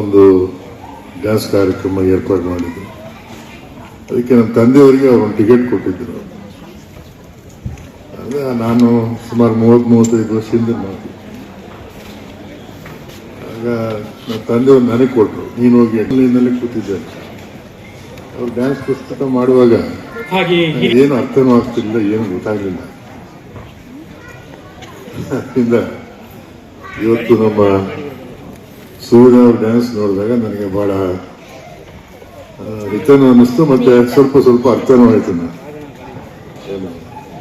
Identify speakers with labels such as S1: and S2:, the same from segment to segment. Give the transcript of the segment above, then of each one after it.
S1: ಒಂದು ಡ್ಯಾನ್ಸ್ ಕಾರ್ಯಕ್ರಮ ಏರ್ಪಾಡು ಮಾಡಿದ್ರು. ಅದಕ್ಕೆ ನಮ್ಮ ತಂದೆಯವರಿಗೆ ಅವ್ರು ಒಂದು ಟಿಕೆಟ್ ಕೊಟ್ಟಿದ್ದರು ಅದೇ ನಾನು ಸುಮಾರು ಮೂವತ್ತು ಮೂವತ್ತೈದು ವರ್ಷದಿಂದ ಮಾಡಿದೆ ಆಗ ನಮ್ಮ ತಂದೆಯವರು ನನಗೆ ಕೊಟ್ಟರು. ನೀನು ಹೋಗಿ ಎಣ್ಣೆಯಲ್ಲಿ ಕೂತಿದ್ದೆ ಅವ್ರು ಡ್ಯಾನ್ಸ್ ಪುಸ್ತಕ ಮಾಡುವಾಗ ಏನು ಅರ್ಥನೂ ಆಗ್ತಿಲ್ಲ ಏನು ಗೊತ್ತಾಗಲಿಲ್ಲ. ಅದರಿಂದ ಇವತ್ತು ನಮ್ಮ ಸೂರ್ಯ ಅವ್ರ ಡ್ಯಾನ್ಸ್ ನೋಡಿದಾಗ ನನಗೆ ಬಹಳ ಹಿತನೂ ಅನ್ನಿಸ್ತು, ಮತ್ತೆ ಸ್ವಲ್ಪ ಸ್ವಲ್ಪ ಅರ್ಥನೂ ಆಯ್ತು ನಾನು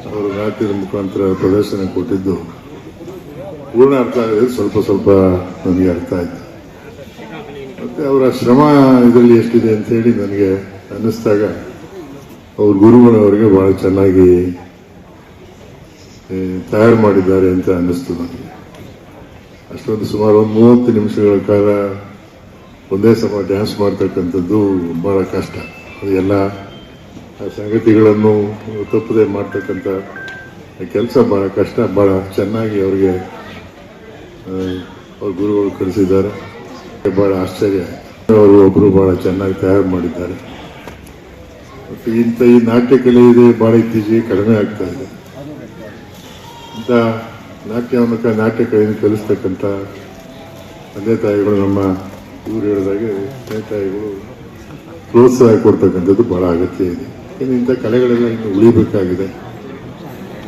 S1: ಅವರು ನಾಟ್ಯದ ಮುಖಾಂತರ ಪ್ರದರ್ಶನ ಕೊಟ್ಟಿದ್ದು ಪೂರ್ಣ ಅರ್ಥ ಆಗಿದೆ ಸ್ವಲ್ಪ ಸ್ವಲ್ಪ ನನಗೆ ಅರ್ಥ ಆಯ್ತು. ಮತ್ತೆ ಅವರ ಶ್ರಮ ಇದರಲ್ಲಿ ಎಷ್ಟಿದೆ ಅಂತ ಹೇಳಿ ನನಗೆ ಅನ್ನಿಸ್ದಾಗ ಅವ್ರ ಗುರುಗಳವರಿಗೆ ಬಹಳ ಚೆನ್ನಾಗಿ ತಯಾರು ಮಾಡಿದ್ದಾರೆ ಅಂತ ಅನ್ನಿಸ್ತು ನನಗೆ. ಅಷ್ಟೊಂದು ಸುಮಾರು ಒಂದು ಮೂವತ್ತು ನಿಮಿಷಗಳ ಕಾಲ ಒಂದೇ ಸಮ ಡ್ಯಾನ್ಸ್ ಮಾಡ್ತಕ್ಕಂಥದ್ದು ಭಾಳ ಕಷ್ಟ. ಎಲ್ಲ ಆ ಸಂಗತಿಗಳನ್ನು ತಪ್ಪದೆ ಮಾಡ್ತಕ್ಕಂಥ ಕೆಲಸ ಬಹಳ ಕಷ್ಟ, ಬಹಳ ಚೆನ್ನಾಗಿ ಅವರಿಗೆ ಅವ್ರ ಗುರುಗಳು ಕಲಿಸಿದ್ದಾರೆ. ಬಹಳ ಆಶ್ಚರ್ಯ. ಅವರು ಒಬ್ಬರು ಬಹಳ ಚೆನ್ನಾಗಿ ತಯಾರು ಮಾಡಿದ್ದಾರೆ. ಮತ್ತು ಇಂಥ ಈ ನಾಟ್ಯ ಕಲೆ ಇದೆ ಭಾಳ ಇತ್ತೀಚೆಗೆ ಕಡಿಮೆ ಆಗ್ತಾ ಇದೆ. ಇಂಥ ನಾಟ್ಯವನ್ನು ಮೂಲಕ ನಾಟ್ಯ ಕೈಯನ್ನು ಕಲಿಸ್ತಕ್ಕಂಥ ತಂದೆ ತಾಯಿಗಳು ನಮ್ಮ ಊರು ಹೇಳಿದಾಗೆ ತಂದೆ ತಾಯಿಗಳು ಪ್ರೋತ್ಸಾಹ ಕೊಡ್ತಕ್ಕಂಥದ್ದು ಬಹಳ ಅಗತ್ಯ ಇದೆ. ಇನ್ನು ಇಂಥ ಕಲೆಗಳೆಲ್ಲ ಇನ್ನು ಉಳಿಬೇಕಾಗಿದೆ.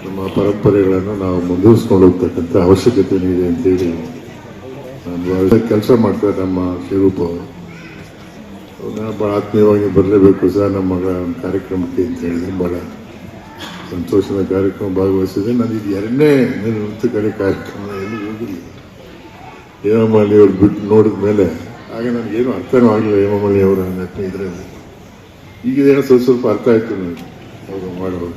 S1: ನಮ್ಮ ಪರಂಪರೆಗಳನ್ನು ನಾವು ಮುಂದುವರಿಸ್ಕೊಂಡು ಹೋಗ್ತಕ್ಕಂಥ ಅವಶ್ಯಕತೆ ಇದೆ ಅಂತೇಳಿ ನಾನು ಕೆಲಸ ಮಾಡ್ತಾರೆ ನಮ್ಮ ಶಿವರೂಪ ಅವರು. ಭಾಳ ಆತ್ಮೀಯವಾಗಿ ಬರಲೇಬೇಕು ಸರ್ ನಮ್ಮ ಕಾರ್ಯಕ್ರಮಕ್ಕೆ ಅಂತ ಹೇಳಿದ್ರೆ ಭಾಳ ಸಂತೋಷದ ಕಾರ್ಯಕ್ರಮ ಭಾಗವಹಿಸಿದೆ ನಾನು ಇದು ಎರಡನೇ ನೃತ್ಯ ಕಡೆ ಕಾರ್ಯಕ್ರಮ ಎಲ್ಲಿ ಹೋಗಿಲ್ಲ. ಹೇಮಮಾಲಿ ಅವ್ರು ಬಿಟ್ಟು ನೋಡಿದ ಮೇಲೆ ಆಗ ನನಗೇನು ಅರ್ಥನೂ ಆಗಲಿಲ್ಲ ಹೇಮಮಾಲಿ ಅವರ ನಟ ಇದರಲ್ಲಿ. ಈಗ ಏನೋ ಸ್ವಲ್ಪ ಸ್ವಲ್ಪ ಅರ್ಥ ಆಯಿತು ನನಗೆ ಅವರು ಮಾಡೋದು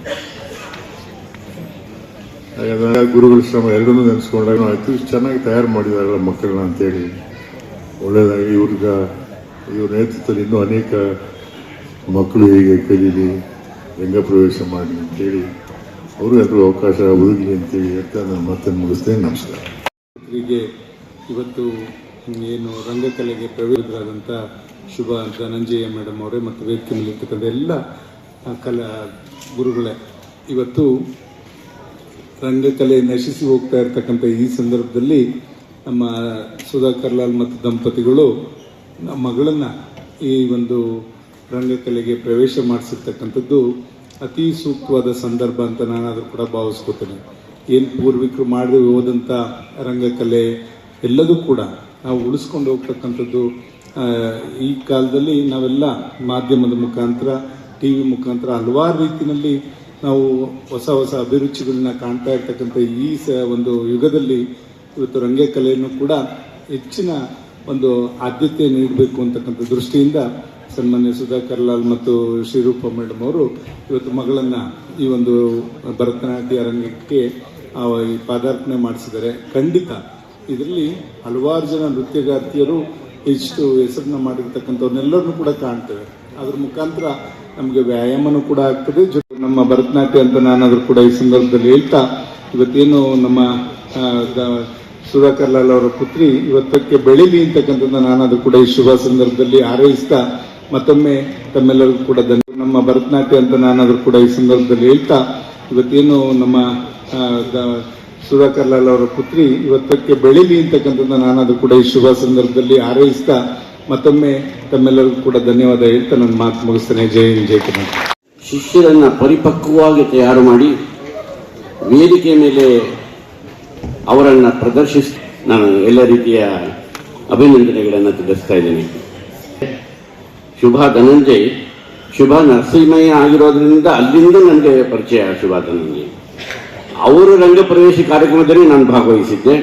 S1: ಹಾಗಾದ್ರೆ ಗುರುಗಳ ಶ್ರಮ ಎರಡನ್ನೂ ನೆನೆಸ್ಕೊಂಡಾಗ ಆಯಿತು. ಚೆನ್ನಾಗಿ ತಯಾರು ಮಾಡಿದಾರಲ್ಲ ಮಕ್ಕಳನ್ನ ಅಂತೇಳಿ. ಒಳ್ಳೆಯದಾಗಿ ಇವ್ರಿಗೆ ಇವ್ರ ನೇತೃತ್ವದಲ್ಲಿ ಇನ್ನೂ ಅನೇಕ ಮಕ್ಕಳು ಹೀಗೆ ಕಲೀಲಿ. ರಂಗ ಪ್ರವೇಶ ಮಾಡಲಿ ಅಂತೇಳಿ ಅವರು ಎಲ್ಲರೂ ಅವಕಾಶ ಒದಗಲಿ ಅಂತೇಳಿ ಹೇಳ್ತಾ ನಾನು ಮತ್ತೆ ಮುಗಿಸ್ತೇನೆ. ನಮಸ್ಕಾರ.
S2: ಇವತ್ತು ಏನು ರಂಗಕಲೆಗೆ ಪ್ರವೇಶರಾದಂಥ ಶುಭ ನಂಜಯ್ಯ ಮೇಡಮ್ ಅವರೇ ಮತ್ತು ವೇದಿಕೆ ಮೇಲಿರ್ತಕ್ಕಂಥ ಎಲ್ಲ ಕಲಾ, ಗುರುಗಳೇ, ಇವತ್ತು ರಂಗಕಲೆ ನಶಿಸಿ ಹೋಗ್ತಾ ಇರ್ತಕ್ಕಂಥ ಈ ಸಂದರ್ಭದಲ್ಲಿ ನಮ್ಮ ಸುಧಾಕರ್ ಲಾಲ್ ಮತ್ತು ದಂಪತಿಗಳು ನಮ್ಮ ಮಗಳನ್ನು ಈ ಒಂದು ರಂಗಕಲೆಗೆ ಪ್ರವೇಶ ಮಾಡಿಸಿರ್ತಕ್ಕಂಥದ್ದು ಅತಿ ಸೂಕ್ತವಾದ ಸಂದರ್ಭ ಅಂತ ನಾನಾದರೂ ಕೂಡ ಭಾವಿಸ್ಕೋತೇನೆ. ಏನು ಪೂರ್ವಿಕರು ಮಾಡಿದ ಹೋದಂಥ ರಂಗಕಲೆ ಎಲ್ಲದೂ ಕೂಡ ನಾವು ಉಳಿಸ್ಕೊಂಡು ಹೋಗ್ತಕ್ಕಂಥದ್ದು ಈ ಕಾಲದಲ್ಲಿ ನಾವೆಲ್ಲ ಮಾಧ್ಯಮದ ಮುಖಾಂತರ ಟಿ ವಿ ಮುಖಾಂತರ ಹಲವಾರು ರೀತಿಯಲ್ಲಿ ನಾವು ಹೊಸ ಹೊಸ ಅಭಿರುಚಿಗಳನ್ನ ಕಾಣ್ತಾ ಇರ್ತಕ್ಕಂಥ ಈ ಸ ಒಂದು ಯುಗದಲ್ಲಿ ಇವತ್ತು ರಂಗಕಲೆಯನ್ನು ಕೂಡ ಹೆಚ್ಚಿನ ಒಂದು ಆದ್ಯತೆ ನೀಡಬೇಕು ಅಂತಕ್ಕಂಥ ದೃಷ್ಟಿಯಿಂದ ಸನ್ಮಾನ್ಯ ಸುಧಾಕರ್ ಲಾಲ್ ಮತ್ತು ಶ್ರೀರೂಪ ಮೇಡಮ್ ಅವರು ಇವತ್ತು ಮಗಳನ್ನ ಈ ಒಂದು ಭರತನಾಟ್ಯ ರಂಗಕ್ಕೆ ಈ ಪಾದಾರ್ಪಣೆ ಮಾಡಿಸಿದ್ದಾರೆ. ಖಂಡಿತ ಇದರಲ್ಲಿ ಹಲವಾರು ಜನ ನೃತ್ಯಗಾರ್ತಿಯರು ಇಷ್ಟು ಹೆಸರನ್ನ ಮಾಡಿರ್ತಕ್ಕಂಥವ್ರನ್ನೆಲ್ಲರನ್ನೂ ಕೂಡ ಕಾಣ್ತೇವೆ. ಅದ್ರ ಮುಖಾಂತರ ನಮಗೆ ವ್ಯಾಯಾಮನೂ ಕೂಡ ಆಗ್ತದೆ. ಜೊತೆ ನಮ್ಮ ಭರತನಾಟ್ಯ ಅಂತ ನಾನಾದ್ರೂ ಕೂಡ ಈ ಸಂದರ್ಭದಲ್ಲಿ ಹೇಳ್ತಾ ಇವತ್ತೇನು ನಮ್ಮ ಸುಧಾಕರ್ ಲಾಲ್ ಅವರ ಪುತ್ರಿ ಇವತ್ತಕ್ಕೆ ಬೆಳಿಲಿ ಅಂತಕ್ಕಂಥದ್ದು ನಾನಾದ್ರೂ ಕೂಡ ಈ ಶುಭ ಸಂದರ್ಭದಲ್ಲಿ ಹಾರೈಸ್ತಾ ಮತ್ತೊಮ್ಮೆ ತಮ್ಮೆಲ್ಲರಿಗೂ ಕೂಡ ಧನ್ಯ ನಮ್ಮ ಭರತನಾಟ್ಯ ಅಂತ ನಾನಾದ್ರೂ ಕೂಡ ಈ ಸಂದರ್ಭದಲ್ಲಿ ಹೇಳ್ತಾ ಇವತ್ತೇನು ನಮ್ಮ ಆ, ಸುಧಾಕರ್ ಲಾಲ್ ಅವರ ಪುತ್ರಿ ಇವತ್ತಕ್ಕೆ ಬೆಳಿಲಿ ಅಂತಕ್ಕಂಥದ್ದು ನಾನಾದ್ರೂ ಕೂಡ ಈ ಶುಭ ಸಂದರ್ಭದಲ್ಲಿ ಹಾರೈಸ್ತಾ ಮತ್ತೊಮ್ಮೆ ತಮ್ಮೆಲ್ಲರಿಗೂ ಕೂಡ ಧನ್ಯವಾದ ಹೇಳ್ತಾ ನನ್ನ ಮಾತು ಮುಗಿಸ್ತೇನೆ. ಜೈ ಹಿಂದ್ ಜೈ ಕರ್ನಾಟಕ.
S3: ಶಿಷ್ಯರನ್ನ ಪರಿಪಕ್ವವಾಗಿ ತಯಾರು ಮಾಡಿ ವೇದಿಕೆ ಮೇಲೆ ಅವರನ್ನು ಪ್ರದರ್ಶಿಸಿ ನಾನು ಎಲ್ಲ ರೀತಿಯ ಅಭಿನಂದನೆಗಳನ್ನು ತಿಳಿಸ್ತಾ ಇದ್ದೀನಿ. ಶುಭಾ ಧನಂಜಯ್ ಶುಭ ನರಸಿಂಹಯ್ಯ ಆಗಿರೋದ್ರಿಂದ ಅಲ್ಲಿಂದ ನನಗೆ ಪರಿಚಯ ಶುಭ ಧನಂಜಯ್ ಅವರ ರಂಗ ಪ್ರವೇಶ ಕಾರ್ಯಕ್ರಮದಲ್ಲಿ ನಾನು ಭಾಗವಹಿಸಿದ್ದೆ.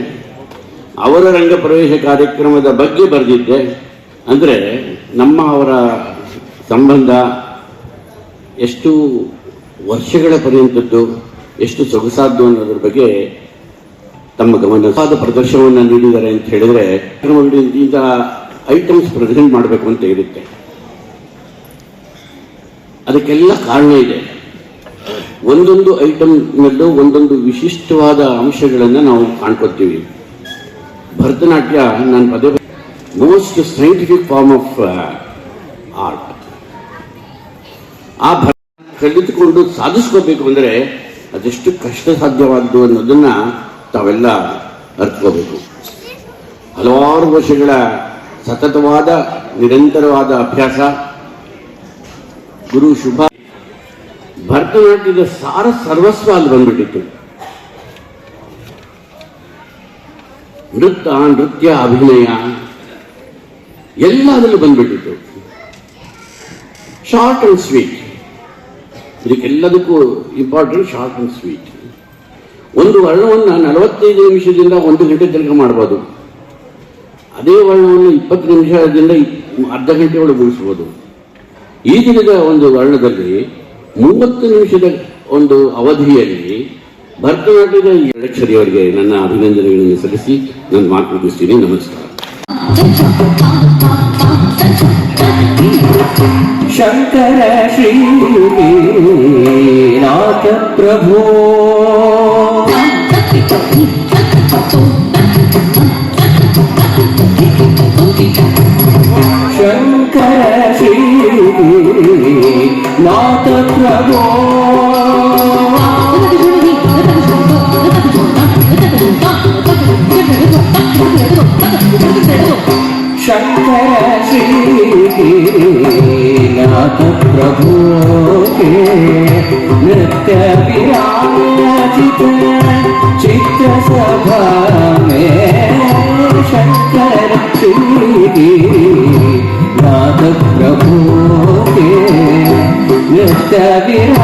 S3: ಅವರ ರಂಗ ಪ್ರವೇಶ ಕಾರ್ಯಕ್ರಮದ ಬಗ್ಗೆ ಬರೆದಿದ್ದೆ. ಅಂದರೆ ನಮ್ಮ ಅವರ ಸಂಬಂಧ ಎಷ್ಟು ವರ್ಷಗಳ ಪರ್ಯಂತದ್ದು, ಎಷ್ಟು ಸೊಗಸಾದ್ದು ಅನ್ನೋದ್ರ ಬಗ್ಗೆ ತಮ್ಮ ಗಮನವಾದ ಪ್ರದರ್ಶನವನ್ನು ನೀಡಿದ್ದಾರೆ ಅಂತ ಹೇಳಿದರೆ ಕಾರ್ಯಕ್ರಮಗಳಿಂದ ಐಟಮ್ಸ್ ಪ್ರೆಸೆಂಟ್ ಮಾಡಬೇಕು ಅಂತ ಇರುತ್ತೆ. ಅದಕ್ಕೆಲ್ಲ ಕಾರಣ ಇದೆ. ಒಂದೊಂದು ಐಟಮ್ನಲ್ಲೂ ಒಂದೊಂದು ವಿಶಿಷ್ಟವಾದ ಅಂಶಗಳನ್ನು ನಾವು ಕಾಣ್ಕೊತೀವಿ. ಭರತನಾಟ್ಯ ನಾನು ಪದೇ most scientific form of art ಆ ಭರ ಕಲಿತುಕೊಂಡು ಸಾಧಿಸ್ಕೋಬೇಕು ಅಂದರೆ ಅದೆಷ್ಟು ಕಷ್ಟ ಸಾಧ್ಯವಾದ್ದು ಅನ್ನೋದನ್ನ ತಾವೆಲ್ಲ ಅರ್ಥಕೋಬೇಕು ಹಲವಾರು ವರ್ಷಗಳ ಸತತವಾದ ನಿರಂತರವಾದ ಅಭ್ಯಾಸ ಗುರು ಶುಭ ಭರತನಾಟ್ಯದ ಸಾರ ಸರ್ವಸ್ವ ಅಲ್ಲಿ ಬಂದ್ಬಿಟ್ಟಿತ್ತು. ನೃತ್ಯ ನೃತ್ಯ, ಅಭಿನಯ ಎಲ್ಲ ಅದರಲ್ಲಿ ಬಂದ್ಬಿಟ್ಟಿತ್ತು. ಶಾರ್ಟ್ ಅಂಡ್ ಸ್ವೀಟ್ ಇದಕ್ಕೆಲ್ಲದಕ್ಕೂ ಇಂಪಾರ್ಟೆಂಟ್ ಶಾರ್ಟ್ ಅಂಡ್ ಸ್ವೀಟ್ ಒಂದು ವರ್ಣವನ್ನು ನಲವತ್ತೈದು ನಿಮಿಷದಿಂದ ಒಂದು ಗಂಟೆ ತನಕ ಮಾಡ್ಬೋದು. ಅದೇ ವರ್ಣವನ್ನು ಇಪ್ಪತ್ತು ನಿಮಿಷದಿಂದ ಅರ್ಧ ಗಂಟೆ ಒಳಗೆ ಮುಗಿಸ್ಬೋದು ಈ ದಿನದ ಒಂದು ವರ್ಣದಲ್ಲಿ ಮೂವತ್ತು ನಿಮಿಷದ ಒಂದು ಅವಧಿಯಲ್ಲಿ ಭರತನಾಟ್ಯದ ಎಡಕ್ಷರಿಯವರಿಗೆ ನನ್ನ ಅಭಿನಂದನೆಗಳನ್ನು ಸಲ್ಲಿಸಿ ನಾನು ಮಾತು ಮುಗಿಸ್ತೀನಿ. ನಮಸ್ಕಾರ.
S4: ಶಂಕರ ಶ್ರೀ ನಾಥ ಪ್ರಭೋ. प्रभु शंकर श्री नाथ प्रभु के नृत्य विराजित चित्र सभा में शंकर Tabir.